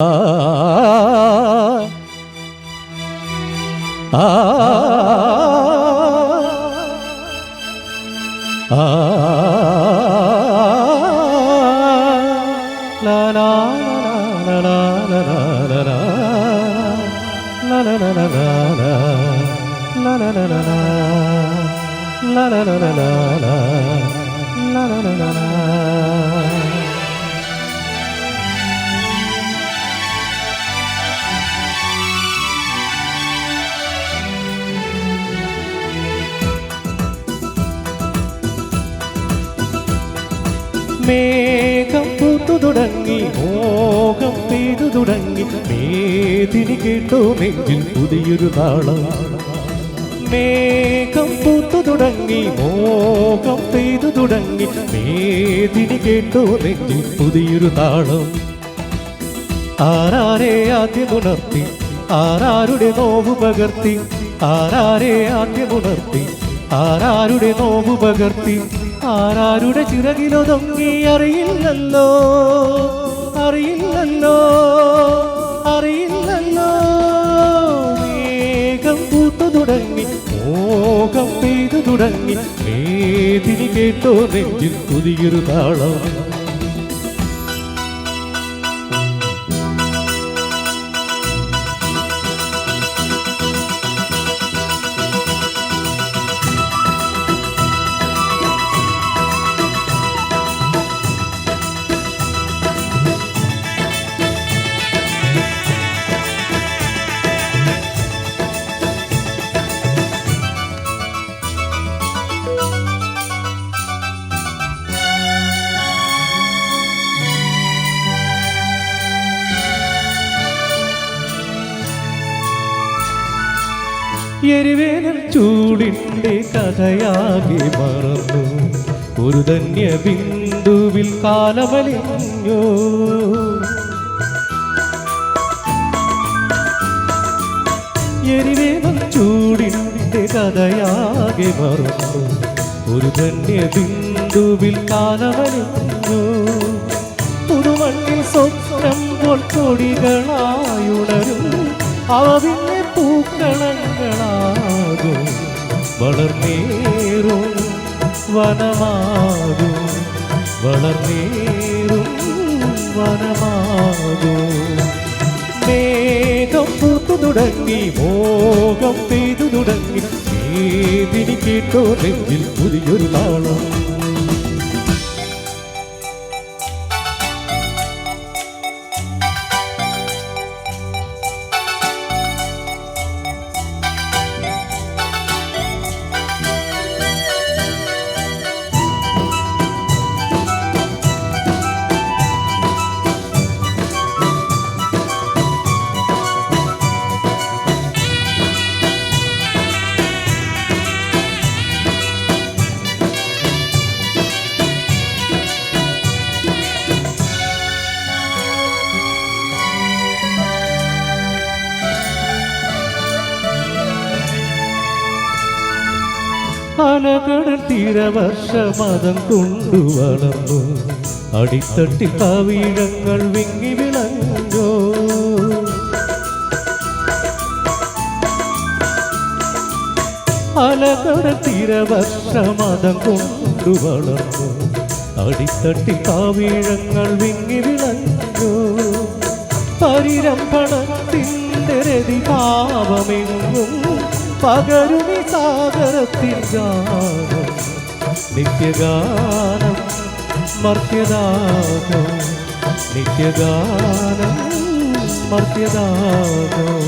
ஆ ஆ la la la la la മേഘം പൂത്തു തുടങ്ങി മോഹം പെയ്തു തുടങ്ങി. മേദിനി കേട്ടോ നെഞ്ചിൽ പുതിയൊരു താളം മേഘം പൂത്തു തുടങ്ങി മോഹം പെയ്തു തുടങ്ങി. മേദിനി കേട്ടോ നെഞ്ചിൽ പുതിയൊരു താളം ആരാരെ ആദ്യമുണർത്തി ആരാരുടെ നോവ് പകർത്തി? ആരാരെ ആദ്യമുണർത്തി ആരാരുടെ നോവ് പകർത്തി? ആരാരുടെ ചിറകിലൊതൊങ്ങി അറിയില്ലല്ലോ. അറിയില്ലല്ലോ. അറിയില്ലല്ലോ. മേഘം പൂത്തു തുടങ്ങി മോഹം പെയ്തു തുടങ്ങി. മേദിനി കേട്ടോ നെഞ്ചിൽ പുതിയൊരു താളം. എരിവേനൽ ചൂടിന്റെ കഥയാകെ മറന്നു. ഒരു ധന്യ ബിന്ദുവിൽ കാലമലിഞ്ഞു. എരിവേനൽ ചൂടിന്റെ കഥയാകെ മറന്നു. ഒരു ധന്യ ബിന്ദുവിൽ കാലമലിഞ്ഞു. പുതുമണ്ണിൽ സ്വപ്നം പോൽ അവ പൂക്കളങ്ങളാകും വളർന്നേറും വനമാകും വളർന്നേറും വനമാകും. മേഘം പൂത്തു തുടങ്ങി മോഹം പെയ്തു തുടങ്ങി ഏതിനി കേട്ടോ നെഞ്ചിൽ പുതിയൊരു താളം അലകടൽ തീരവർഷമതം കൊണ്ടു വളർന്നു. അടിത്തട്ടിൽ കവിഴങ്ങൾ വിങ്ങി വിളഞ്ഞോ. അലകടൽ തീരവർഷമതം കൊണ്ടു വളർന്നു. അടിത്തട്ടി കാവീഴങ്ങൾ വിങ്ങി വിളഞ്ഞോ. പരിരംഭണത്തിന്റെ രതിഭാവമെങ്ങും പകരുമി സാഗരത്തിൽ ഗാനം. നിത്യഗാനം മർത്യദാനം നിത്യഗാനം മർത്യദാനം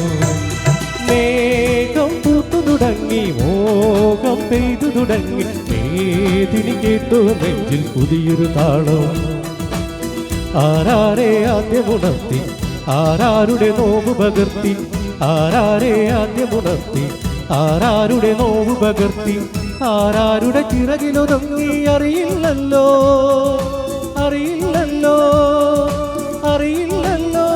മേഘം പൂത്തു തുടങ്ങി മോഹം പെയ്തു തുടങ്ങി. മേദിനി കേട്ടു നെഞ്ചിൽ പുതിയൊരു താളം. ആരാരെ ആദ്യമുണർത്തി? ആരാരുടെ നോവ് പകർത്തി? ആരാരെ ആദ്യമുണർത്തി? ആരാരുടെ നോവ് പകർത്തി ആരാരുടെ ചിറകിലൊതുങ്ങി അറിയില്ലല്ലോ. അറിയില്ലല്ലോ. അറിയില്ലല്ലോ.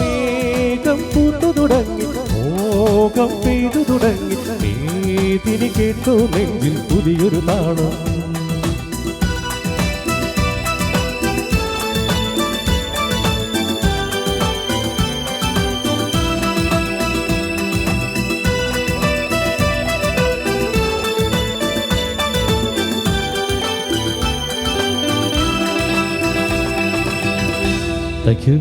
മേഘം പൂത്തു തുടങ്ങി മോഹം പെയ്തു തുടങ്ങി. മേദിനി കേട്ടു നെഞ്ചിൽ പുതിയൊരു താളം Thank you.